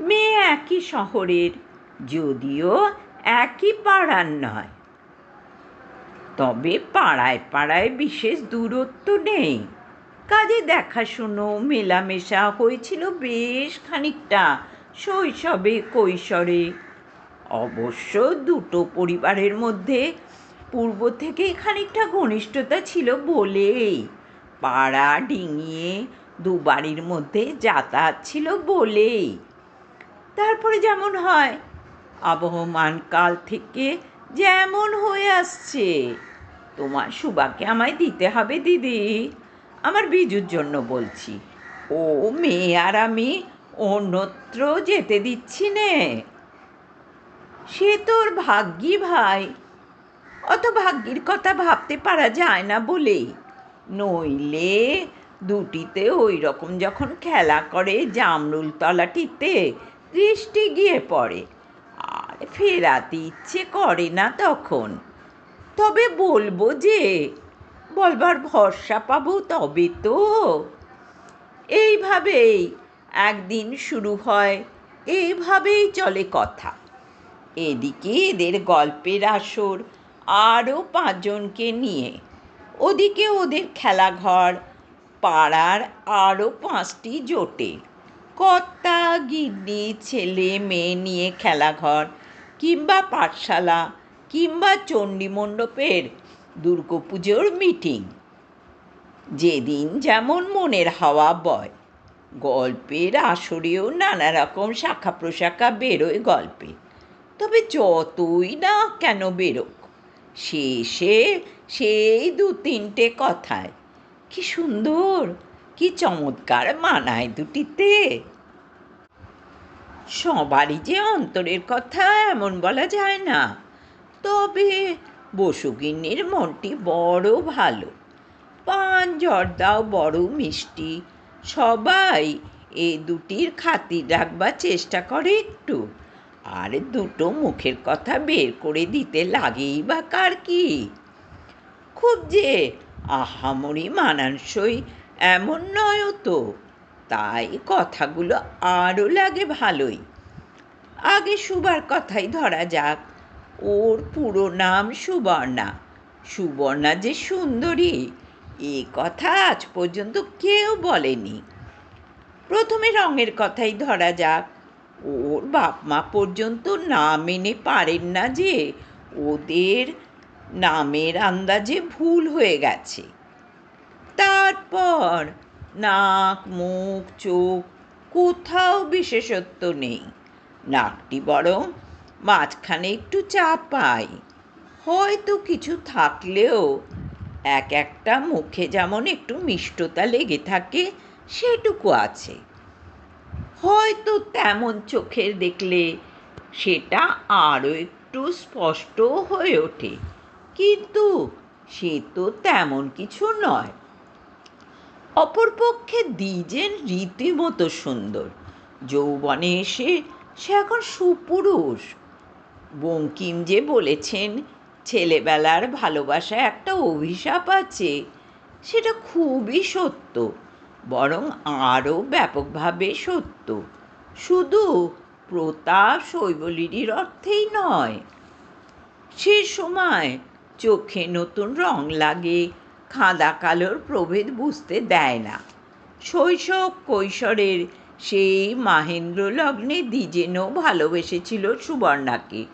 মেয়ে একই শহরের, যদিও একই পাড়ার নয়। তবে পাড়ায় পাড়ায় বিশেষ দূরত্ব নেই। কাজে দেখাশুনো, মেলামেশা হয়েছিল বেশ খানিকটা শৈশবে, কৈশোরে। অবশ্য দুটো পরিবারের মধ্যে পূর্ব থেকেই খানিকটা ঘনিষ্ঠতা ছিল বলেই পাড়া ডিঙিয়ে দু বাড়ির মধ্যে যাতায়াত ছিল বলেই তারপরে যেমন হয়। আবহমান কাল থেকে যেমন হয়ে আসছে। তোমার সুবাকে আমায় দিতে হবে দিদি। আমার বিজুর জন্য বলছি। ও মেয়ে আর আমি অন্যত্র যেতে দিচ্ছি নে। সে তোর ভাগ্যি ভাই। অত ভাগ্যির কথা ভাবতে পারা যায় না বলেই নইলে দুটিতে ওই রকম যখন খেলা করে জামরুল তলাটিতে দৃষ্টি গিয়ে পড়ে। আর ফেরাতে ইচ্ছে করে না তখন। তবে বলব যে, বলবার ভরসা পাবো তবে তো। এইভাবেই একদিন শুরু হয়, এইভাবেই চলে কথা। এদিকে এদের গল্পের আসর আরও পাঁচজনকে নিয়ে। ওদিকে ওদের খেলাঘর, পাড়ার আরও পাঁচটি জোটে। কর্তা গিন্নি ছেলে মেয়ে নিয়ে খেলাঘর, কিংবা পাঠশালা, কিংবা চণ্ডী মণ্ডপের দুর্গাপুজোর মিটিং যেদিন যেমন মনের হাওয়া বয়, গল্পের আসরেও নানা রকম শাখা প্রশাখা বেরোয় গল্পে। তবে যতই না কেন বেরোক, শেষে সেই দু তিনটে কথায়, কি সুন্দর কি চমৎকার মানায় দুটিতে। সবারই যে অন্তরের কথা এমন বলা যায় না। তবে বসুগিন্নির মনটি বড় ভালো। পান জর্দাও বড়, মিষ্টি, সবাই এ দুটির খাতির রাখবার চেষ্টা করে একটু। আর দুটো মুখের কথা বের করে দিতে লাগেই বা কার কি? খুব যে আহামরি মানানসই এমন নয়ও তো। তাই কথাগুলো আরও লাগে ভালোই। আগে সুবার কথাই ধরা যাক। ওর পুরো নাম সুবর্ণা। সুবর্ণা যে সুন্দরী, এ কথা আজ পর্যন্ত কেউ বলেনি। প্রথমে রঙের কথাই ধরা যাক। ওর বাপ মা পর্যন্ত না মেনে পারেন না যে ওদের নামের আন্দাজে ভুল হয়ে গেছে। তারপর নাক, মুখ, চোখ, কোথাও বিশেষত্ব নেই। নাকটি বরং মাঝখানে একটু চাপাই হয়তো কিছু থাকলেও এক একটা মুখে যেমন একটু মিষ্টতা লেগে থাকে, সেটুকু আছে। হয়তো তেমন চোখের দেখলে সেটা আরও একটু স্পষ্ট হয়ে ওঠে, কিন্তু সে তো তেমন কিছু নয়। অপরপক্ষে দ্বিজেন রীতিমতো সুন্দর। যৌবনে এসে সে এখন সুপুরুষ। বঙ্কিম যে বলেছেন, ছেলেবেলার ভালোবাসা একটা অভিশাপ আছে, সেটা খুবই সত্য, বরং আরও ব্যাপকভাবে সত্য। শুধু প্রতাপ শৈবলিরির অর্থেই নয়, সে সময় চোখে নতুন রং লাগে খাঁদা কালোর প্রভেদ বুঝতে দেয় না। শৈশব কৈশোরের সেই মাহেন্দ্র লগ্নে দ্বিজেনও ভালোবেসেছিল সুবর্ণাকে।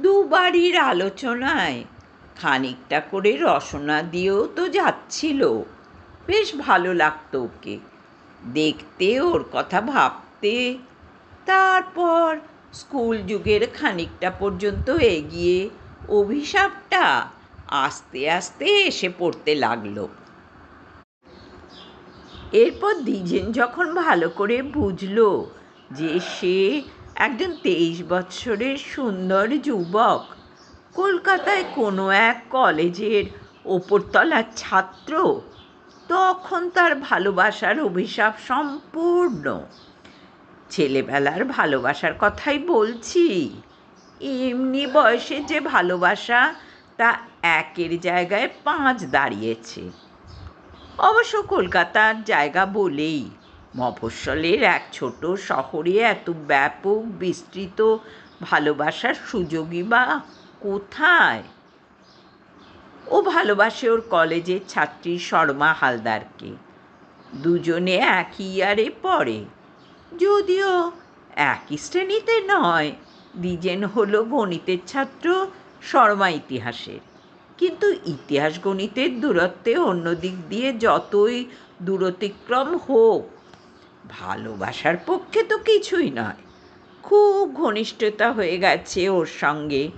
দুবাড়ির আলোচনায় খানিকটা করে রসনা দিয়েও তো যাচ্ছিল। বেশ ভালো লাগতো ওকে। দেখতে ওর কথা ভাবতে। তারপর স্কুল যুগের খানিকটা পর্যন্ত এগিয়ে অভিশাপটা আস্তে আস্তে এসে পড়তে লাগল। এরপর দ্বিজেন যখন ভালো করে বুঝলো যে সে একজন তেইশ বৎসরের সুন্দর যুবক, কলকাতায় কোনো এক কলেজের ওপরতলার ছাত্র, তখন তার ভালোবাসার অভিশাপ সম্পূর্ণ। ছেলেবেলার ভালোবাসার কথাই বলছি, এমনি বয়সে যে ভালোবাসা, তা একের জায়গায় পাঁচ দাঁড়িয়েছে। অবশ্য কলকাতার জায়গা বলেই মফস্বলের এক ছোট শহরে এত ব্যাপক বিস্তৃত ভালোবাসার সুযোগই বা কোথায়? ও ভালোবাসে ওর কলেজের ছাত্রী শর্মা হালদারকে। দুজনে একই ইয়ারে পড়ে। যদিও একই শ্রেণীতে নয়, দ্বিজেন হলো গণিতের ছাত্র শর্মা ইতিহাসের। কিন্তু ইতিহাস গণিতের দূরত্বে অন্য দিক দিয়ে যতই দূরতিক্রম হোক, ভালোবাসার পক্ষে তো কিছুই নয়। খুব ঘনিষ্ঠতা হয়ে গেছে ওর সঙ্গে।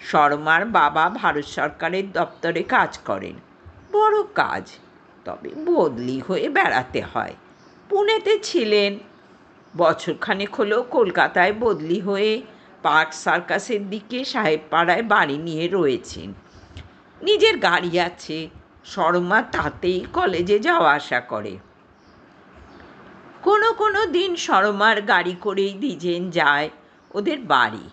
শর্মার বাবা ভারত সরকারের দপ্তরে কাজ করেন। বড় কাজ, তবে বদলি হয়ে বেড়াতে হয়। পুনেতে ছিলেন। বছরখানেক হলো কলকাতায় বদলি হয়ে পার্ক সার্কাসের দিকে সাহেবপাড়ায় বাড়ি নিয়ে রয়েছেন। নিজের গাড়ি আছে, শর্মা তাতেই কলেজে যাওয়া আসা করে। কোনো কোনো দিন শর্মার গাড়ি করেই দ্বিজেন যায় ওদের বাড়ি।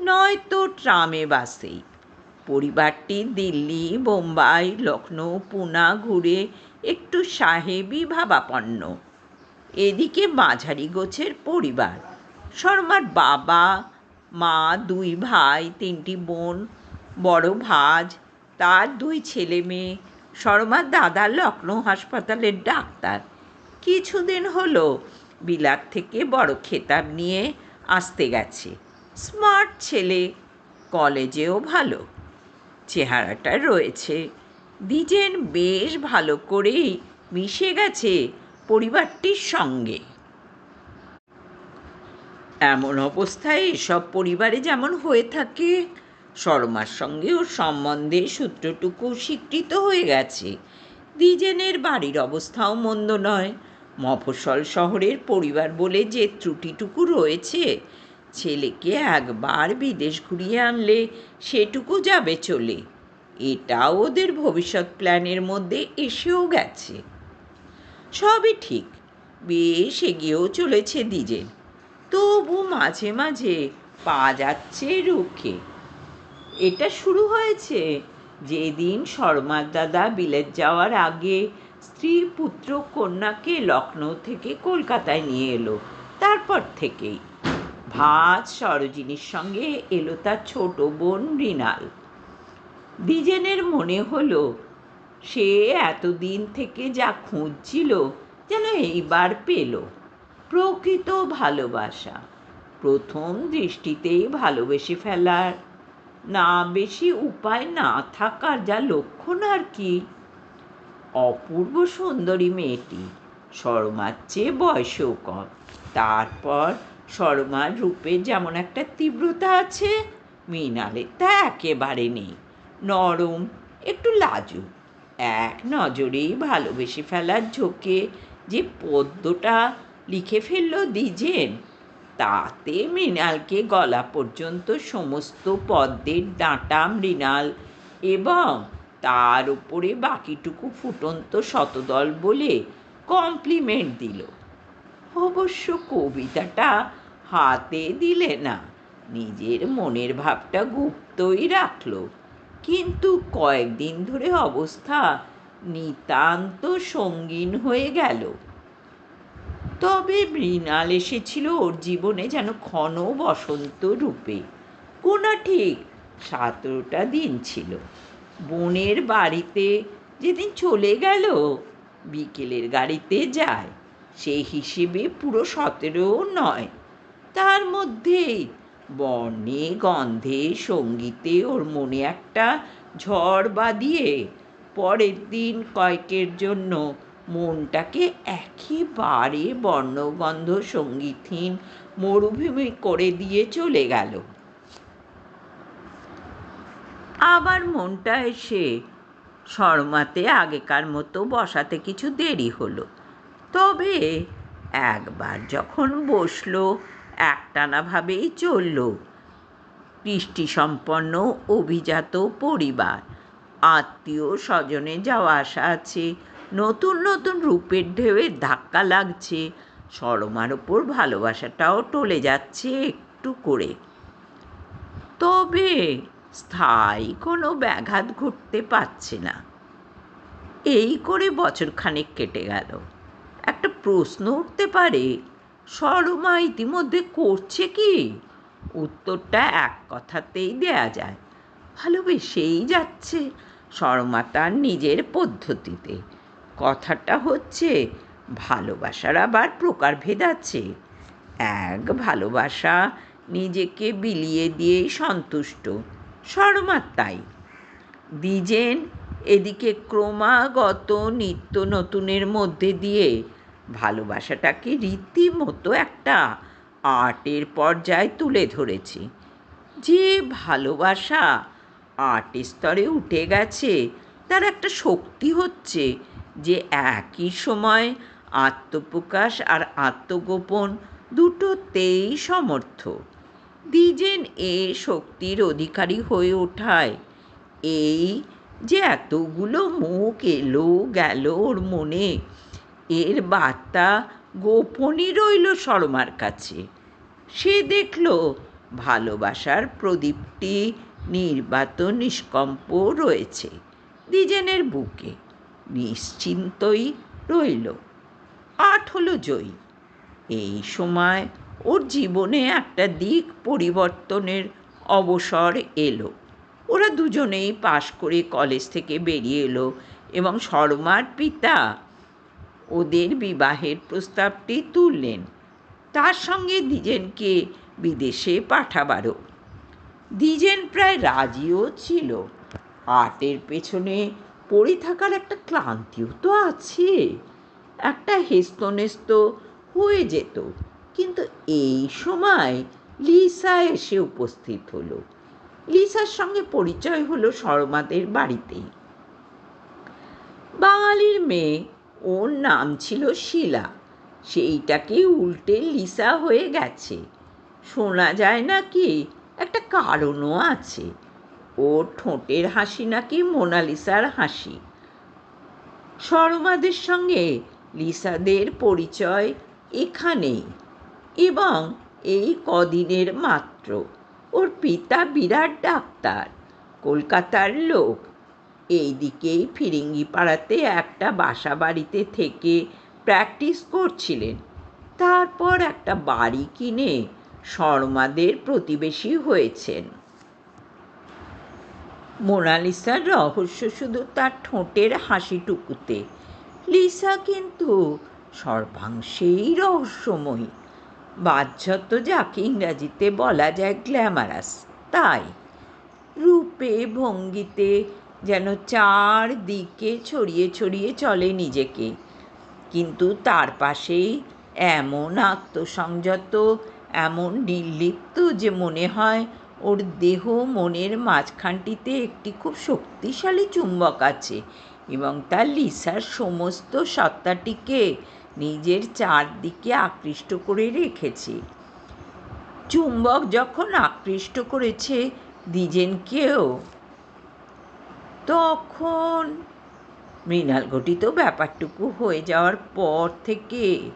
নয়তো ট্রামে বাসেই পরিবারটি দিল্লি, বোম্বাই লখনৌ পুনা ঘুরে একটু সাহেবি ভাবাপন্ন। এদিকে মাঝারি গোছের পরিবার, শর্মার বাবা, মা, দুই ভাই, তিনটি বোন, বড় ভাজ তার দুই ছেলে মেয়ে শর্মার দাদা লখনৌ হাসপাতালের ডাক্তার। কিছুদিন হলো বিলাত থেকে বড় খেতাব নিয়ে আসতে গেছে। স্মার্ট ছেলে, কলেজেও ভালো, চেহারাটা রয়েছে। দ্বিজেন বেশ ভালো করেই মিশে গেছে পরিবারটির সঙ্গে। এমন অবস্থায় এসব পরিবারে যেমন হয়ে থাকে শর্মার সঙ্গে ওর সম্বন্ধে সূত্রটুকু স্বীকৃত হয়ে গেছে। দ্বিজেনের বাড়ির অবস্থাও মন্দ নয়। মফস্বল শহরের পরিবার বলে যে ত্রুটিটুকু রয়েছে, ছেলেকে একবার বিদেশ ঘুরিয়ে আনলে সেটুকু যাবে চলে। এটাও ওদের ভবিষ্যৎ প্ল্যানের মধ্যে এসেও গেছে। সবই ঠিক, বেশ এগিয়েও চলেছে দ্বিজেন। তবু মাঝে মাঝে পা যাচ্ছে রুখে। এটা শুরু হয়েছে যেদিন শর্মার দাদা বিলেত যাওয়ার আগে স্ত্রী পুত্র কন্যাকে লখনৌ থেকে কলকাতায় নিয়ে এলো, তারপর থেকেই। ভাজ সরোজিনীর সঙ্গে এলো তার ছোট বোন মৃণাল। দ্বিজেনের মনে হলো, সে এতদিন থেকে যা খুঁজছিল যেন এইবার পেল। প্রকৃত ভালোবাসা। প্রথম দৃষ্টিতেই ভালোবেসে ফেলার না বেশি উপায় না থাকার যা লক্ষণ আর কি? অপূর্ব সুন্দরী মেয়েটি শর্মার চেয়ে বয়সেও কম তারপর শর্মার রূপে যেমন একটা তীব্রতা আছে মৃণালের তা একেবারে নেই। নরম, একটু লাজুক। এক নজরেই ভালোবেসে ফেলার ঝোঁকে যে পদ্যটা লিখে ফেলল দ্বিজেন তাতে মৃণালকে গলা পর্যন্ত সমস্ত পদ্মের ডাঁটা মৃণাল এবং তার উপরে বাকিটুকু ফুটন্ত শতদল বলে কমপ্লিমেন্ট দিল। অবশ্য কবিতাটা হাতে দিলে না, নিজের মনের ভাবটা গুপ্তই রাখল। কিন্তু কয়েকদিন ধরে অবস্থা নিতান্ত সঙ্গীন হয়ে গেল। তবে মৃণাল এসেছিল ওর জীবনে যেন ক্ষণ বসন্ত রূপে। কোনা ঠিক সতেরোটা দিন ছিল। বোনের বাড়িতে যেদিন চলে গেল, বিকেলের গাড়িতে যায়। সেই হিসেবে পুরো সতেরো নয়। তার মধ্যেই বর্ণে, গন্ধে, সঙ্গীতে ওর মনে একটা ঝড় বাঁধিয়ে পরের দিন কয়েকের জন্য মনটাকে একেবারে বর্ণগন্ধ সঙ্গীতহীন মরুভূমি করে দিয়ে চলে গেল। আবার মনটা এসে শর্মাতে আগেকার মতো বসাতে কিছু দেরি হলো। তবে একবার যখন বসল, একটানাভাবেই চলল। কৃষ্টিসম্পন্ন অভিজাত পরিবার আত্মীয় স্বজনে যাওয়া আসা আছে নতুন নতুন রূপের ঢেউয়ে ধাক্কা লাগছে। সরমার ওপর ভালোবাসাটাও টলে যাচ্ছে একটু করে। তবে স্থায়ী কোনো ব্যাঘাত ঘটতে পারছে না। এই করে বছরখানেক কেটে গেল। একটা প্রশ্ন উঠতে পারে, সরমা ইতিমধ্যে করছে কি? উত্তরটা এক কথাতেই দেয়া যায়। ভালোবেসেই যাচ্ছে সরমা তার নিজের পদ্ধতিতে। কথাটা হচ্ছে, ভালোবাসার আবার প্রকারভেদ আছে। এক ভালোবাসা নিজেকে বিলিয়ে দিয়েই সন্তুষ্ট সরমার তাই এদিকে ক্রমাগত নিত্য নতুনের মধ্যে দিয়ে ভালোবাসাটাকে রীতিমতো একটা আর্টের পর্যায়ে তুলে ধরেছে। যে ভালোবাসা আর্ট স্তরে উঠে গেছে, তার একটা শক্তি হচ্ছে যে একই সময় আত্মপ্রকাশ আর আত্মগোপন দুটোতেই সমর্থ। দ্বিজেন এ শক্তির অধিকারী হয়ে ওঠায়। এই যে এতগুলো মুখ এলো, গেল ওর মনে, এর বার্তা গোপনই রইল শর্মার কাছে। সে দেখল ভালোবাসার প্রদীপটি নির্বাত নিষ্কম্প রয়েছে। দ্বিজেনের বুকে নিশ্চিন্তই রইল। আট হলো জয়ী। এই সময় ওর জীবনে একটা দিক পরিবর্তনের অবসর এলো। ওরা দুজনেই পাশ করে কলেজ থেকে বেরিয়ে এলো এবং শর্মার পিতা ওদের বিবাহের প্রস্তাবটি তুললেন। তার সঙ্গে দ্বিজেনকে বিদেশে পাঠাবারও। দ্বিজেন প্রায় রাজিও ছিল। আর্টের পেছনে পড়ে থাকার একটা ক্লান্তিও তো আছে। একটা হেস্তনেস্ত হয়ে যেত। কিন্তু এই সময় লিসা এসে উপস্থিত হলো। লিসার সঙ্গে পরিচয় হলো শর্মাদের বাড়িতেই। বাঙালির মেয়ে, ওর নাম ছিল শিলা। সেইটাকে উল্টে লিসা হয়ে গেছে। শোনা যায় নাকি একটা কারণও আছে। ওর ঠোঁটের হাসি নাকি মোনালিসার হাসি? শর্মাদের সঙ্গে লিসাদের পরিচয় এখানেই এবং এই কদিনের মাত্র। ওর পিতা বিরাট ডাক্তার, কলকাতার লোক। এই দিকেই ফিরিঙ্গি পাড়াতে একটা বাসা বাড়িতে থেকে প্র্যাকটিস করছিলেন। তারপর একটা বাড়ি কিনে শর্মাদের প্রতিবেশী হয়েছেন। মোনালিসার রহস্য শুধু তার ঠোঁটের হাসিটুকুতে। লিসা কিন্তু সর্বাংশেই রহস্যময়ী। বাহ্যত যাকে ইংরাজিতে বলা যায় গ্ল্যামারাস, তাই রূপে ভঙ্গিতে যেন চার দিকে ছড়িয়ে ছড়িয়ে চলে নিজেকে। কিন্তু তার পাশেই এমন আত্মসংযত, এমন নির্লিপ্ত যে মনে হয় ওর দেহ মনের মাঝখানটিতে একটি খুব শক্তিশালী চুম্বক আছে এবং তার লিসার সমস্ত সত্তাটিকে নিজের চারদিকে আকৃষ্ট করে রেখেছে। চুম্বক যখন আকৃষ্ট করেছে দ্বিজেনকেও তখন মৃণাল ঘটিত ব্যাপারটুকু হয়ে যাওয়ার পর থেকে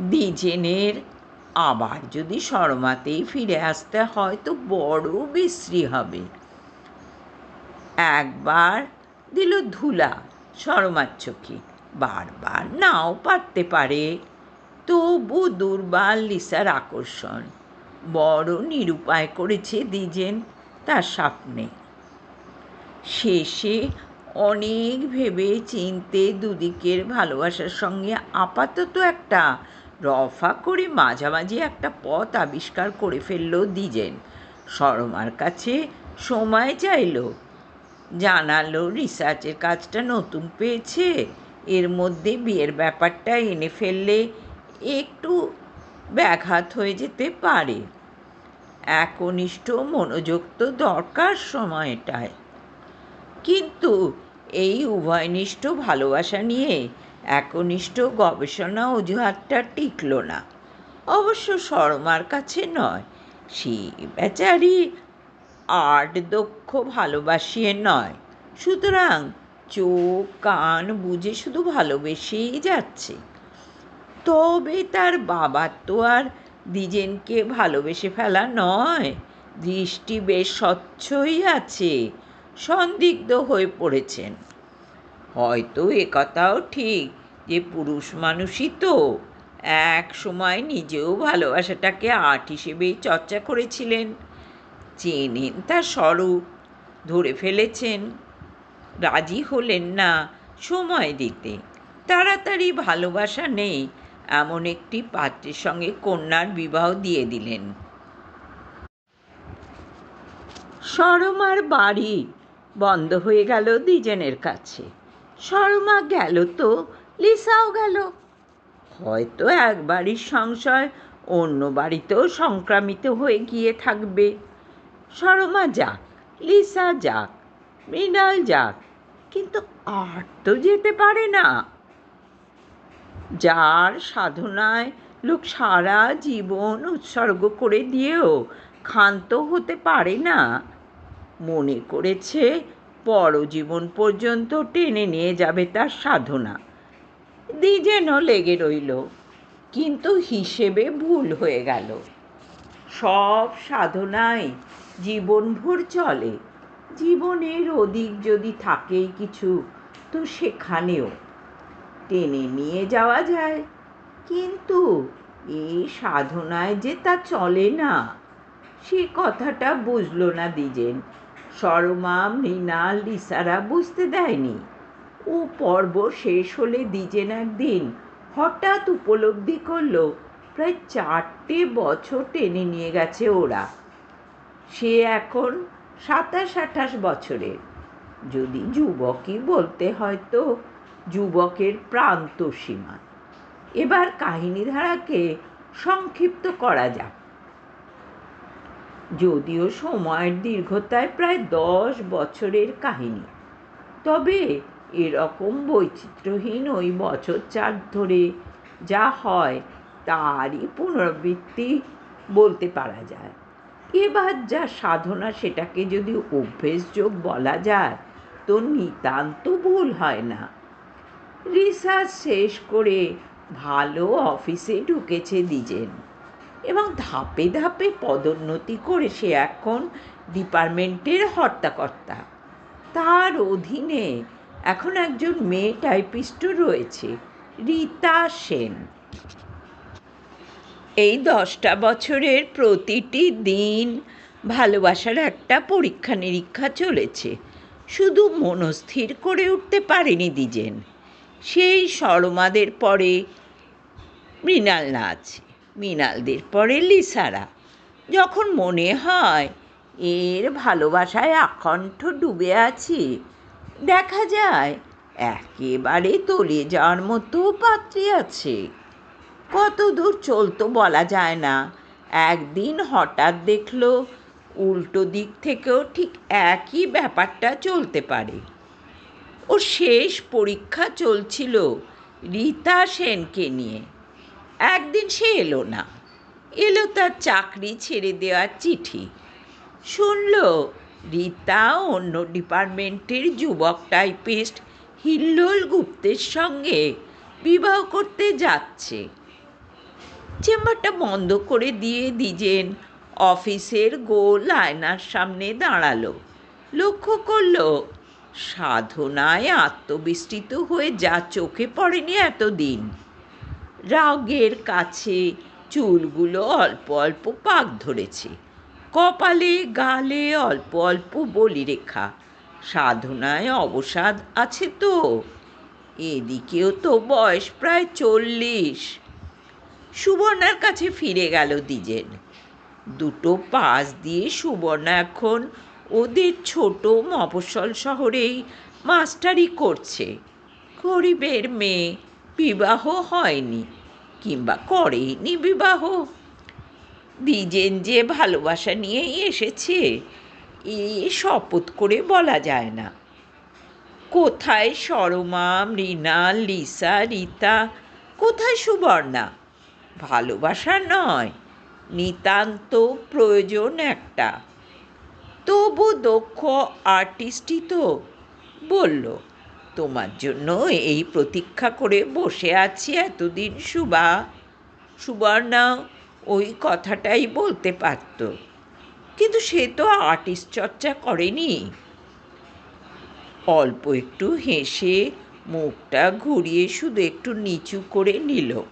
দ্বিজেনের আবার যদি শর্মাতেই ফিরে আসতে হয় তো বড় বিশ্রী হবে। একবার দিল ধুলা শর্মার চোখে, বারবার নাও পারতে পারে। তবু দুর্বার লিসার আকর্ষণ, বড় নিরুপায় করেছে দ্বিজেন তার স্বপ্নে। শেষে অনেক ভেবে চিনতে দুদিকের ভালোবাসার সঙ্গে আপাতত একটা রফা করে মাঝামাঝি একটা পথ আবিষ্কার করে ফেলল দ্বিজেন। সরমার কাছে সময় চাইল। জানালো, রিসার্চের কাজটা নতুন পেয়েছে। এর মধ্যে বিয়ের ব্যাপারটা এনে ফেললে একটু ব্যাঘাত হয়ে যেতে পারে। একনিষ্ঠ মনোযোগ তো দরকার সময়টায়। কিন্তু এই উভয়নিষ্ঠ ভালোবাসা নিয়ে একনিষ্ঠ গবেষণা অজুহাতটা টিকল না। অবশ্য শর্মার কাছে নয়, সে বেচারি আর্ট দক্ষ ভালোবাসিয়ে নয়। সুতরাং চোখ, কান, বুঝে শুধু ভালোবেসেই যাচ্ছে। তবে তার বাবার তো আর দ্বিজেনকে ভালোবেসে ফেলা নয়, দৃষ্টি বেশ স্বচ্ছই আছে, সন্দিগ্ধ হয়ে পড়েছেন। হয়তো একথাও ঠিক যে পুরুষ মানুষই তো। এক সময় নিজেও ভালোবাসাটাকে আর্ট হিসেবেই চর্চা করেছিলেন। চেনেন তার স্বরূপ, ধরে ফেলেছেন। রাজি হলেন না সময় দিতে। তাড়াতাড়ি ভালোবাসা নেই, এমন একটি পাত্রের সঙ্গে কন্যার বিবাহ দিয়ে দিলেন। সরমার বাড়ি বন্ধ হয়ে গেল দ্বিজেনের কাছে। শর্মা গেল তো, লিসাও গেল। হয়তো এক বাড়ির সংশয়, অন্য বাড়িতেও সংক্রামিত হয়ে গিয়ে থাকবে। শর্মা যাক, লিসা যাক, মৃণাল যাক, কিন্তু আর তো যেতে পারে না। যার সাধনায় লোক সারা জীবন উৎসর্গ করে দিয়েও ক্ষান্ত হতে পারে না। মনে করেছে পরজীবন পর্যন্ত টেনে নিয়ে যাবে তার সাধনা। দ্বিজেনও লেগে রইল, কিন্তু হিসেবে ভুল হয়ে গেল। সব সাধনাই জীবনভর চলে। জীবনের অধিক যদি থাকে কিছু, তো সেখানেও। টেনে নিয়ে যাওয়া যায়, কিন্তু এই সাধনায় যে তা চলে না, সে কথাটা বুঝলো না দ্বিজেন সরমা, মৃণাল লিসারা বুঝতে দেয়নি। ও পর্ব শেষ হলে দ্বিজেন একদিন হঠাৎ উপলব্ধি করল, প্রায় চারটে বছর টেনে নিয়ে গেছে ওরা। সে এখন সাতাশ আঠাশ বছরের। যদি যুবকই বলতে হয়তো যুবকের প্রান্ত সীমা এবার কাহিনী ধারাকে সংক্ষিপ্ত করা যাক। যদিও সময়ের দীর্ঘতায় প্রায় দশ বছরের কাহিনী। তবে এরকম বৈচিত্র্যহীন ওই বছর চার ধরে যা হয়, তারই পুনরাবৃত্তি বলতে পারা যায়। এবার যা সাধনা সেটাকে যদি অভ্যেসযোগ বলা যায়, তো নিতান্ত ভুল হয় না। রিসার্চ শেষ করে ভালো অফিসে ঢুকেছে দ্বিজেন। এবং ধাপে ধাপে পদোন্নতি করে সে এখন ডিপার্টমেন্টের হর্তাকর্তা। তার অধীনে এখন একজন মেয়ে টাইপিস্টও রয়েছে, রীতা সেন। এই দশটা বছরের প্রতিটি দিন ভালোবাসার একটা পরীক্ষা নিরীক্ষা চলেছে। শুধু মনস্থির করে উঠতে পারেনি দ্বিজেন। সেই সরমাদের পরে মৃণাল নাচ। মৃণালদের পরে লিসারা। যখন মনে হয় এর ভালোবাসায় আকণ্ঠ ডুবে আছি, দেখা যায় একেবারে তলিয়ে যাওয়ার মতো পাত্রী আছে। কত দূর চলতো বলা যায় না। একদিন হঠাৎ দেখল উল্টো দিক থেকেও ঠিক একই ব্যাপারটা চলতে পারে। ও শেষ পরীক্ষা চলছিল রীতা সেনকে নিয়ে। একদিন সে এলো না। এলো তার চাকরি ছেড়ে দেওয়ার চিঠি। শুনল, রীতা অন্য ডিপার্টমেন্টের যুবক টাইপিস্ট হিল্লোল গুপ্তের সঙ্গে বিবাহ করতে যাচ্ছে। চেম্বারটা বন্ধ করে দিয়ে দিজেন। অফিসের গোল আয়নার সামনে দাঁড়াল। লক্ষ্য করল, সাধনায় আত্মবিস্তৃত হয়ে যা চোখে পড়েনি এতদিন। রাগের কাছে চুলগুলো অল্প অল্প পাক ধরেছে। কপালে, গালে অল্প অল্প বলি রেখা। সাধনায় অবসাদ আছে তো? এদিকেও তো বয়স প্রায় চল্লিশ। সুবর্ণার কাছে ফিরে গেল দ্বিজেন। দুটো পাশ দিয়ে সুবর্ণা এখন ওদের ছোট মফস্বল শহরেই মাস্টারি করছে। গরিবের মেয়ে বিবাহ হয়নি কিংবা করেনি বিবাহ। দ্বিজেন যে ভালোবাসা নিয়েই এসেছে, এ শপথ করে বলা যায় না। কোথায় সরমা মৃণাল লিসা, রীতা, কোথায় সুবর্ণা? ভালোবাসা নয়, নিতান্ত প্রয়োজন একটা। তবু দক্ষ আর্টিস্টই তো বলল তোমার জন্য এই প্রতীক্ষা করে বসে আছি এতদিন, সুবা। সুবর্ণা ওই কথাটাই বলতে পারত। কিন্তু সে তো আর্টিস্ট চর্চা করেনি। অল্প একটু হেসে মুখটা ঘুরিয়ে শুধু একটু নিচু করে নিল।